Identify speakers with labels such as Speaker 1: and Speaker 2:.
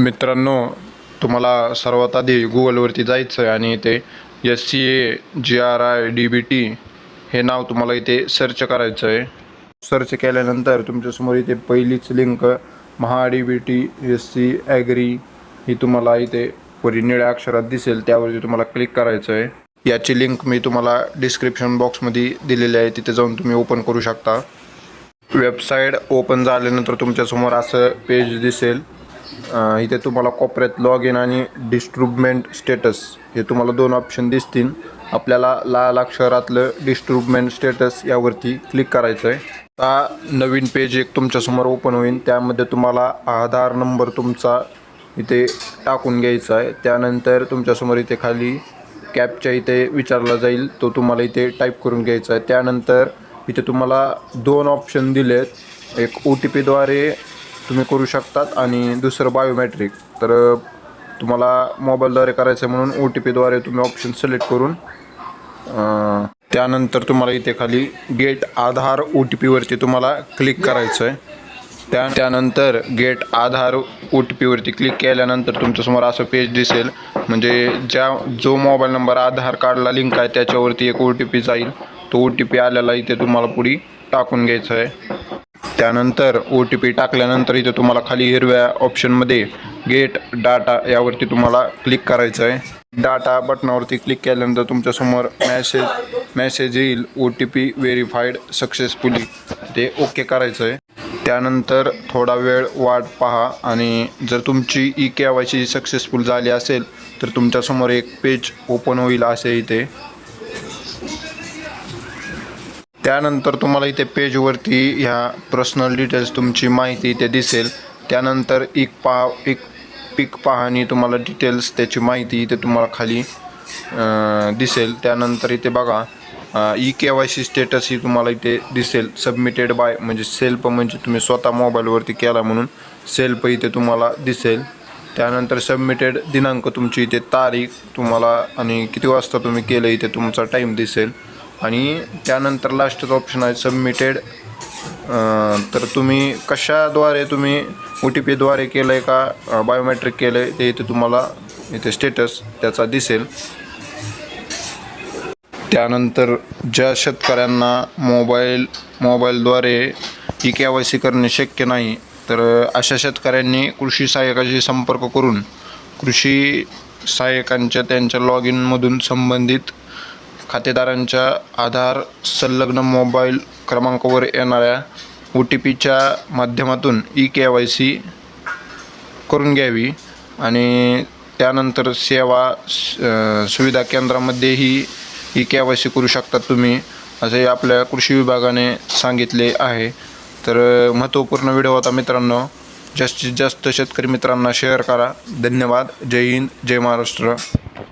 Speaker 1: मित्रांनो तुम्हाला सर्वात आधी गुगलवरती जायचं आहे आणि इथे S C A G R I D B T हे नाव तुम्हाला इथे सर्च करायचं आहे सर्च केल्यानंतर तुमच्यासमोर इथे पहिलीच link Maha D B T S C agri ही तुम्हाला इथे वरी निळ्या अक्षरात दिसेल त्यावरती तुम्हाला क्लिक करायचं आहे याची लिंक मी तुम्हाला डिस्क्रिप्शन बॉक्समध्ये दिलेली आहे तिथे जाऊन तुम्ही ओपन करू शकता. वेबसाईट ओपन झाल्यानंतर तुमच्यासमोर असं पेज दिसेल. इथे तुम्हाला कोपऱ्यात लॉग इन आणि डिस्ट्रुबमेंट स्टेटस हे तुम्हाला दोन ऑप्शन दिसतील. आपल्याला लाल अक्षरातलं डिस्ट्रुबमेंट स्टेटस यावरती क्लिक करायचं आहे आता नवीन पेज एक तुमच्यासमोर ओपन होईल. त्यामध्ये तुम्हाला आधार नंबर तुमचा इथे टाकून घ्यायचा आहे. त्यानंतर तुमच्यासमोर इथे खाली कॅपच्या इथे विचारला जाईल. तो तुम्हाला इथे टाईप करून घ्यायचा आहे. त्यानंतर इथे तुम्हाला दोन ऑप्शन दिलेत. एक ओ टी पीद्वारे तुम्ही करू शकतात. आणि दुसरं बायोमॅट्रिक तर तुम्हाला मोबाईलद्वारे करायचं आहे म्हणून ओ टी पीद्वारे तुम्ही ऑप्शन सिलेक्ट करून त्यानंतर तुम्हाला इथे खाली गेट आधार ओ टी पीवरती तुम्हाला क्लिक करायचं आहे त्या त्यानंतर गेट आधार ओ टी पीवरती क्लिक केल्यानंतर तुमच्यासमोर असं पेज दिसेल. म्हणजे ज्या जो मोबाईल नंबर आधार कार्डला लिंक आहे त्याच्यावरती एक ओ टी पी जाईल. तो ओ टी पी आलेला इथे तुम्हाला पुढे टाकून घ्यायचं आहे. त्यानंतर ओ टी पी टाकल्यानंतर इथे तुम्हाला खाली हिरव्या ऑप्शनमध्ये गेट डाटा यावरती तुम्हाला क्लिक करायचं आहे. डाटा बटनावरती क्लिक केल्यानंतर तुमच्यासमोर मॅसेज मॅसेज येईल. O T P verified successfully ते ओके करायचं आहे. त्यानंतर थोडा वेळ वाट पहा आणि जर तुमची E K Y C successful झाली असेल तर तुमच्यासमोर एक पेज ओपन होईल असे इथे. त्यानंतर तुम्हाला इथे पेजवरती ह्या पर्सनल डिटेल्स तुमची माहिती इथे दिसेल. त्यानंतर एक पा एक पिक पाहणी तुम्हाला डिटेल्स त्याची माहिती इथे तुम्हाला खाली दिसेल. त्यानंतर इथे बघा E K Y C status ही तुम्हाला इथे दिसेल. सबमिटेड बाय म्हणजे सेल्फ म्हणजे तुम्ही स्वतः मोबाईलवरती केला म्हणून सेल्फ इथे तुम्हाला दिसेल. त्यानंतर सबमिटेड दिनांक तुमची इथे तारीख तुम्हाला आणि किती वाजता तुम्ही केलं इथे तुमचा टाईम दिसेल. आणि त्यानंतर लास्टचं ऑप्शन आहे सबमिटेड तर तुम्ही कशाद्वारे तुम्ही ओ टी पीद्वारे केलं आहे का? बायोमेट्रिक केलं आहे ते इथे तुम्हाला इथे स्टेटस त्याचा दिसेल. त्यानंतर ज्या शेतकऱ्यांना मोबाईल मोबाईलद्वारे ई के वाय सी करणे शक्य नाही तर अशा शेतकऱ्यांनी कृषी सहाय्यकाशी संपर्क करून कृषी सहाय्यकांच्या त्यांच्या लॉग इनमधून संबंधित खातेदारांच्या आधार संलग्न मोबाईल क्रमांकावर येणाऱ्या ओ टी पीच्या माध्यमातून ई के वाय सी करून घ्यावी आणि त्यानंतर सेवा सुविधा केंद्रामध्येही ई के वाय सी करू शकतात तुम्ही असे आपल्या कृषी विभागाने सांगितले आहे. तर महत्त्वपूर्ण व्हिडिओ होता मित्रांनो. जास्तीत जास्त शेतकरी मित्रांना शेअर करा. धन्यवाद. जय हिंद. जय महाराष्ट्र.